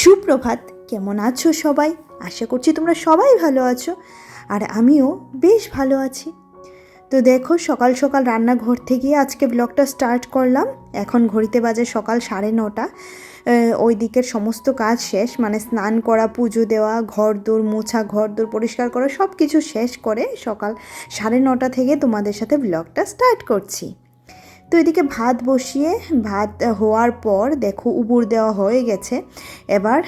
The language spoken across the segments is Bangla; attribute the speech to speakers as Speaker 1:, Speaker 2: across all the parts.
Speaker 1: সুপ্রভাত, কেমন আছো সবাই? আশা করছি তোমরা সবাই ভালো আছো আর আমিও বেশ ভালো আছি। তো দেখো, সকাল সকাল রান্নাঘর থেকে আজকে ব্লগটা স্টার্ট করলাম। এখন ঘড়িতে বাজে সকাল সাড়ে নটা। ওই দিকের সমস্ত কাজ শেষ মানে স্নান করা, পুজো দেওয়া, ঘর দূর মোছা, ঘর দূর পরিষ্কার করা সব কিছু শেষ করে সকাল সাড়ে নটা থেকে তোমাদের সাথে ব্লগটা স্টার্ট করছি। তো এদিকে ভাত বসিয়ে, ভাত হওয়ার পর দেখো উবুর দেওয়া হয়ে গেছে। এবার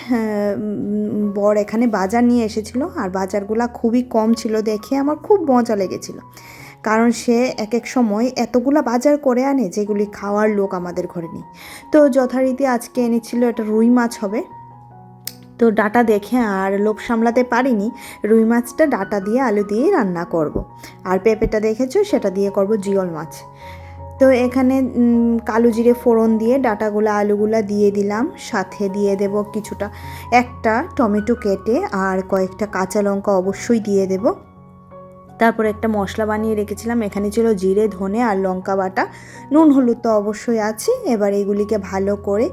Speaker 1: বর এখানে বাজার নিয়ে এসেছিল আর বাজারগুলো খুবই কম ছিল দেখে আমার খুব মজা লেগেছিল। কারণ সে এক এক সময় এতগুলা বাজার করে আনে যেগুলি খাওয়ার লোক আমাদের ঘরে নেই। তো যথারীতি আজকে এনেছিল এটা রুই মাছ হবে। তো ডাটা দেখে আর লোভ সামলাতে পারিনি, রুই মাছটা ডাটা দিয়ে আলু দিয়েই রান্না করব। আর পেঁপেটা দেখেছ? সেটা দিয়ে করব জিওল মাছ। তো এখানে কালো জিরে ফোড়ন দিয়ে, ডাটাগুলো, আলুগুলা দিয়ে দিলাম। সাথে দিয়ে দেব কিছুটা, একটা টমেটো কেটে আর কয়েকটা কাঁচা লঙ্কা অবশ্যই দিয়ে দেব। তারপর একটা মশলা বানিয়ে রেখেছিলাম, এখানে ছিল জিরে, ধনে আর লঙ্কা বাটা। নুন, হলুদ তো অবশ্যই আছে। এবার এগুলিকে ভালো করে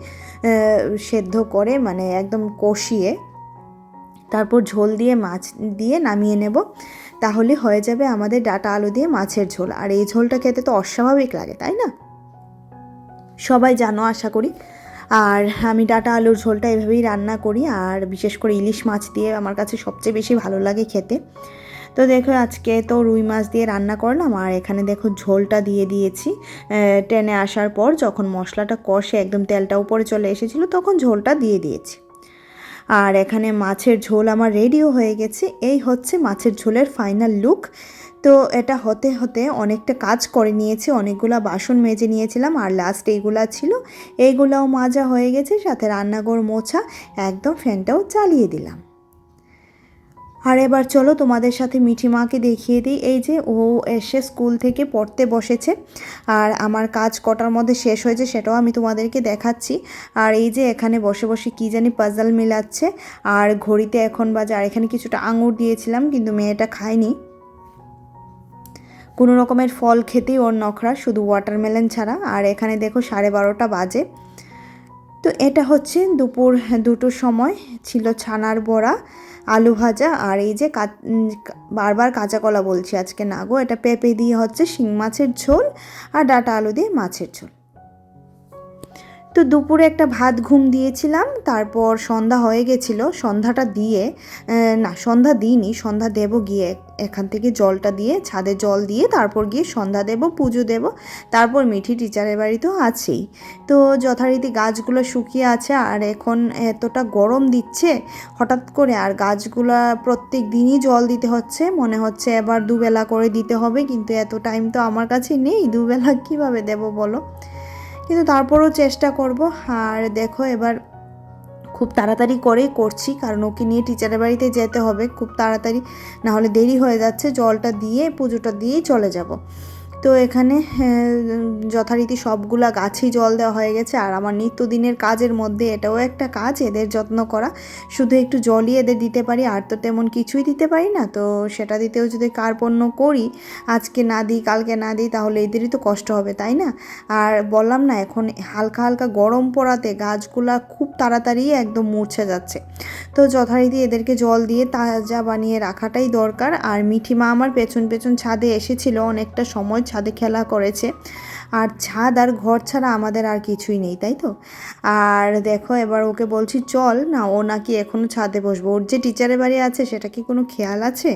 Speaker 1: সেদ্ধ করে মানে একদম কষিয়ে তারপর ঝোল দিয়ে মাছ দিয়ে নামিয়ে নেব। তাহলে হয়ে যাবে আমাদের ডাটা আলু দিয়ে মাছের ঝোল। আর এই ঝোলটা খেতে তো অস্বাভাবিক লাগে, তাই না? সবাই জানো আশা করি। আর আমি ডাটা আলুর ঝোলটা এভাবেই রান্না করি। আর বিশেষ করে ইলিশ মাছ দিয়ে আমার কাছে সবচেয়ে বেশি ভালো লাগে খেতে। তো দেখো, আজকে তো রুই মাছ দিয়ে রান্না করলাম। আর এখানে দেখো, ঝোলটা দিয়ে দিয়েছি। টেনে আসার পর যখন মশলাটা কষে একদম তেলটা উপরে চলে এসেছিল, তখন ঝোলটা দিয়ে দিয়েছি। আর এখানে মাছের ঝোল আমার রেডিও হয়ে গেছে। এই হচ্ছে মাছের ঝোলের ফাইনাল লুক তো এটা হতে হতে অনেকটা কাজ করে নিয়েছি, অনেকগুলা বাসন মেজে নিয়েছিলাম আর লাস্ট এইগুলা ছিল। এইগুলাও মাজা হয়ে গেছে, সাথে রান্নাঘর মোছা, একদম ফ্যানটাও চালিয়ে দিলাম। আর এবার চলো তোমাদের সাথে মিঠি মাকে দেখিয়ে দিই। এই যে ও এসে স্কুল থেকে পড়তে বসেছে আর আমার কাজ কটার মধ্যে শেষ হয়েছে সেটাও আমি তোমাদেরকে দেখাচ্ছি। আর এই যে এখানে বসে বসে কী জানি পাজল মিলাচ্ছে আর ঘড়িতে এখন বাজে আর এখানে কিছুটা আঙুর দিয়েছিলাম কিন্তু মেয়েটা খায়নি। কোনো রকমের ফল খেতেই ওর নখরা, শুধু ওয়াটারমেলন ছাড়া। আর এখানে দেখো সাড়ে বারোটা বাজে। তো এটা হচ্ছে দুপুর দুটোর সময়, ছিল ছানার বড়া। আলু ভাজা আর এই যে বারবার কাঁচা কলা বলছি আজকে না গো, এটা পেঁপে দিয়ে হচ্ছে শিং মাছের ঝোল আর ডাটা আলু দিয়ে মাছের ঝোল। তো দুপুরে একটা ভাত ঘুম দিয়েছিলাম, তারপর সন্ধ্যা হয়ে গেছিল, সন্ধ্যাটা দিয়ে না, সন্ধ্যা দিইনি, সন্ধ্যা দেব গিয়ে এখান থেকে জলটা দিয়ে, ছাদে জল দিয়ে, তারপর গিয়ে সন্ধ্যা দেব, পুজো দেব, তারপর মিঠি টিচারের বাড়ি তো আছেই। তো যথারীতি গাছগুলো শুকিয়ে আছে, আর এখন এতটা গরম দিচ্ছে, হঠাৎ করে আর গাছগুলো প্রত্যেক দিনই জল দিতে হচ্ছে, মনে হচ্ছে এবার দুবেলা করে দিতে হবে, কিন্তু এত টাইম তো আমার কাছে নেই, দুবেলা কীভাবে দেব বলো? কিন্তু তারপরও চেষ্টা করব। আর দেখো এবার খুব তাড়াতাড়ি করেই করছি, কারণ ওকে নিয়ে টিচারের বাড়িতে যেতে হবে। খুব তাড়াতাড়ি না হলে দেরি হয়ে যাচ্ছে। জলটা দিয়ে, পুজোটা দিয়েই চলে যাব। তো এখানে যথারীতি সবগুলা গাছেই জল দেওয়া হয়ে গেছে। আর আমার নিত্যদিনের কাজের মধ্যে এটাও একটা কাজ, এদের যত্ন করা। শুধু একটু জলই এদের দিতে পারি, আর তো তেমন কিছুই দিতে পারি না। তো সেটা দিতেও যদি কার্পণ্য করি, আজকে না দিই, কালকে না দিই, তাহলে এদেরই তো কষ্ট হবে, তাই না? আর বললাম না, এখন হালকা হালকা গরম পড়াতে গাছগুলা খুব তাড়াতাড়ি একদম মূর্ছে যাচ্ছে। তো যথারীতি এদেরকে জল দিয়ে তাজা বানিয়ে রাখাটাই দরকার। আর মিঠি মা আমার পেছন পেছন ছাদে এসেছিল, অনেকটা সময় ছাদে খেলা করেছে। আর ছাদ আর ঘর ছাড়া আমাদের আর কিছুই নেই, তাই তো? আর দেখো, এবার ওকে বলছি, চল, না, ও নাকি এখনও ছাদে বসবো। ওর যে টিচারের বাড়ি আছে, সেটা কি কোনো খেয়াল আছে?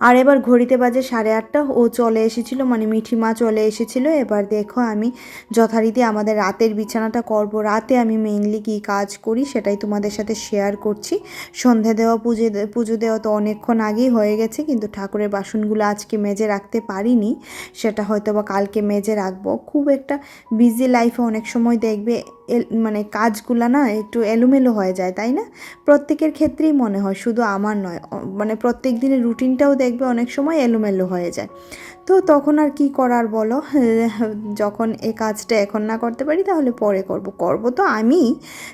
Speaker 1: আর এবার ঘড়িতে বাজে সাড়ে আটটা। ও চলে এসেছিল মানে মিঠি মা চলে এসেছিল। এবার দেখো আমি যথারীতি আমাদের রাতের বিছানাটা করব। রাতে আমি মেইনলি কী কাজ করি সেটাই তোমাদের সাথে শেয়ার করছি। সন্ধে দেওয়া, পুজো পুজো দেওয়া তো অনেকক্ষণ আগেই হয়ে গেছে, কিন্তু ঠাকুরের বাসনগুলো আজকে মেজে রাখতে পারিনি। সেটা হয়তো বা কালকে মেজে রাখব। খুব একটা বিজি লাইফে অনেক সময় দেখবে মানে কাজগুলো না একটু এলোমেলো হয়ে যায়, তাই না? প্রত্যেকের ক্ষেত্রেই মনে হয়, শুধু আমার নয় মানে প্রত্যেক দিনের রুটিনটাও দেখবে অনেক সময় এলোমেলো হয়ে যায়। তো তখন আর কি করার বলো? যখন এ কাজটা এখন না করতে পারি, তাহলে পরে করব। করব তো আমি।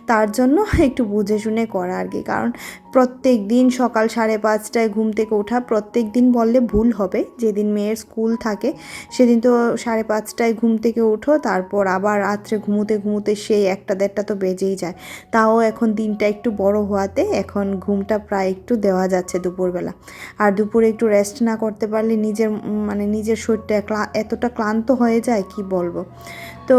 Speaker 1: তার জন্য একটু বুঝে শুনে করা আর কি। কারণ প্রত্যেক দিন সকাল সাড়ে পাঁচটায় ঘুম থেকে ওঠা প্রত্যেক দিন বললে ভুল হবে। যেদিন মেয়ের স্কুল থাকে, সেদিন তো সাড়ে পাঁচটায় ঘুম থেকে উঠো তারপর আবার রাত্রে ঘুমোতে ঘুমোতে সেই একটা দেড়টা তো বেজেই যায়। তাও এখন দিনটা একটু বড় হওয়াতে এখন ঘুমটা প্রায় একটু দেওয়া যাচ্ছে দুপুরবেলা। আর দুপুরে একটু রেস্ট না করতে পারলে নিজের মানে নিজের শরীরটা এতটা ক্লান্ত হয়ে যায়, কি বলব? তো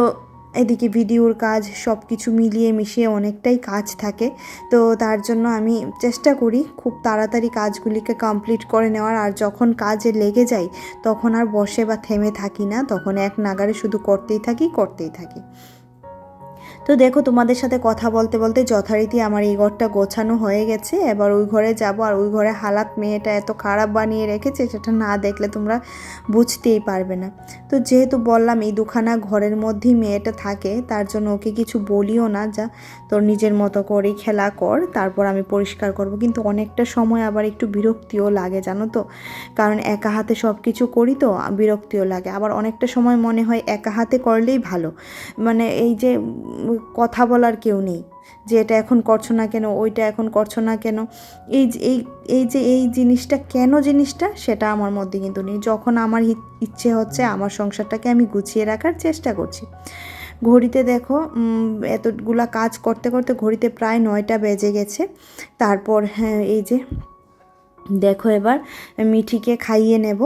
Speaker 1: এদিকে ভিডিওর কাজ সব কিছু মিলিয়ে মিশিয়ে অনেকটাই কাজ থাকে। তো তার জন্য আমি চেষ্টা করি খুব তাড়াতাড়ি কাজগুলিকে কমপ্লিট করে নেওয়ার। আর যখন কাজে লেগে যাই, তখন আর বসে বা থেমে থাকি না। তখন এক নাগারে শুধু করতেই থাকি করতেই থাকি। তো দেখো, তোমাদের সাথে কথা বলতে বলতে যথারীতি আমার এই ঘরটা গোছানো হয়ে গেছে। এবার ওই ঘরে যাব আর ওই ঘরে হালাত মেয়েটা এত খারাপ বানিয়ে রেখেছে, সেটা না দেখলে তোমরা বুঝতেই পারবে না। তো যেহেতু বললাম, এই দুখানা ঘরের মধ্যেই মেয়েটা থাকে, তার জন্য ওকে কিছু বলিও না, যা তোর নিজের মতো করেই খেলা কর, তারপর আমি পরিষ্কার করব। কিন্তু অনেকটা সময় আবার একটু বিরক্তিও লাগে, জানো তো? কারণ একা হাতে সব কিছু করি তো, বিরক্তিও লাগে। আবার অনেকটা সময় মনে হয় একা হাতে করলেই ভালো। মানে এই যে কথা বলার কেউ নেই। যে এটা এখন করছ না কেন, ওইটা এখন করছ না কেন, এই এই এই যে, এই জিনিসটা কেন জিনিসটা, সেটা আমার মধ্যে কিন্তু নেই। যখন আমার ইচ্ছে হচ্ছে আমার সংসারটাকে আমি গুছিয়ে রাখার চেষ্টা করছি। ঘড়িতে দেখো এতগুলা কাজ করতে করতে ঘড়িতে প্রায় নয়টা বেজে গেছে। তারপর হ্যাঁ এই যে দেখো এবার মিঠিকে খাইয়ে নেব।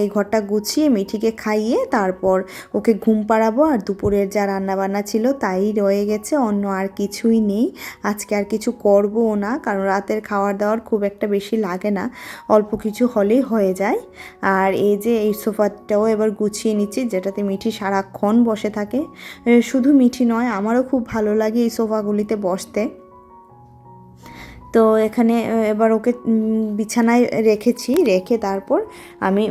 Speaker 1: এই ঘরটা গুছিয়ে মিঠিকে খাইয়ে তারপর ওকে ঘুম পাড়াবো। আর দুপুরের যা রান্নাবান্না ছিল তাই রয়ে গেছে, অন্য আর কিছুই নেই। আজকে আর কিছু করবও না, কারণ রাতের খাওয়ার দাওয়ার খুব একটা বেশি লাগে না, অল্প কিছু হলেই হয়ে যায়। আর এই যে এই সোফাটাও এবার গুছিয়ে নিচ্ছি, যেটাতে মিঠি সারাক্ষণ বসে থাকে। শুধু মিঠি নয়, আমারও খুব ভালো লাগে এই সোফাগুলিতে বসতে। তো এখানে এবার ওকে বিছানায় রেখেছি, রেখে তারপর আমি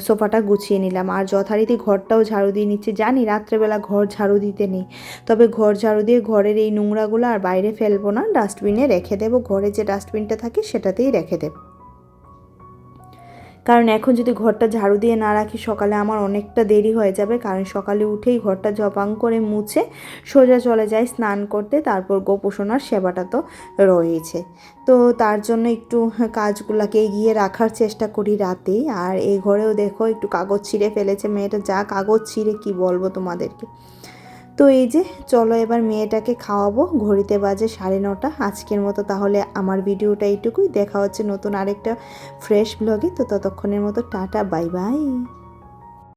Speaker 1: সোফাটা গুছিয়ে নিলাম। আর যথারীতি ঘরটাও ঝাড়ু দিয়ে নিচ্ছে। জানি রাত্রেবেলা ঘর ঝাড়ু দিতে নেই। তবে ঘর ঝাড়ু দিয়ে ঘরের এই নোংরাগুলো আর বাইরে ফেলব না। ডাস্টবিনে রেখে দেবো। ঘরে যে ডাস্টবিনটা থাকে সেটাতেই রেখে দেবো। কারণ এখন যদি ঘরটা ঝাড়ু দিয়ে না রাখি, সকালে আমার অনেকটা দেরি হয়ে যাবে। কারণ সকালে উঠেই ঘরটা জপাং করে মুছে সোজা চলে যায় স্নান করতে। তারপর গোপোষণার সেবাটা তো রয়েছে। তো তার জন্য একটু কাজগুলোকে এগিয়ে রাখার চেষ্টা করি রাতেই। আর এই ঘরেও দেখো একটু কাগজ ছিঁড়ে ফেলেছে মেয়েটা। যা কাগজ ছিঁড়ে কি বলব তোমাদেরকে? তো এই যে, চলো এবার মেয়েটাকে খাওয়াবো। ঘড়িতে বাজে সাড়ে নটা। আজকের মতো তাহলে আমার ভিডিওটা এইটুকুই। দেখা হচ্ছে নতুন আরেকটা ফ্রেশ ব্লগে তো ততক্ষণের মতো টাটা, বাই বাই।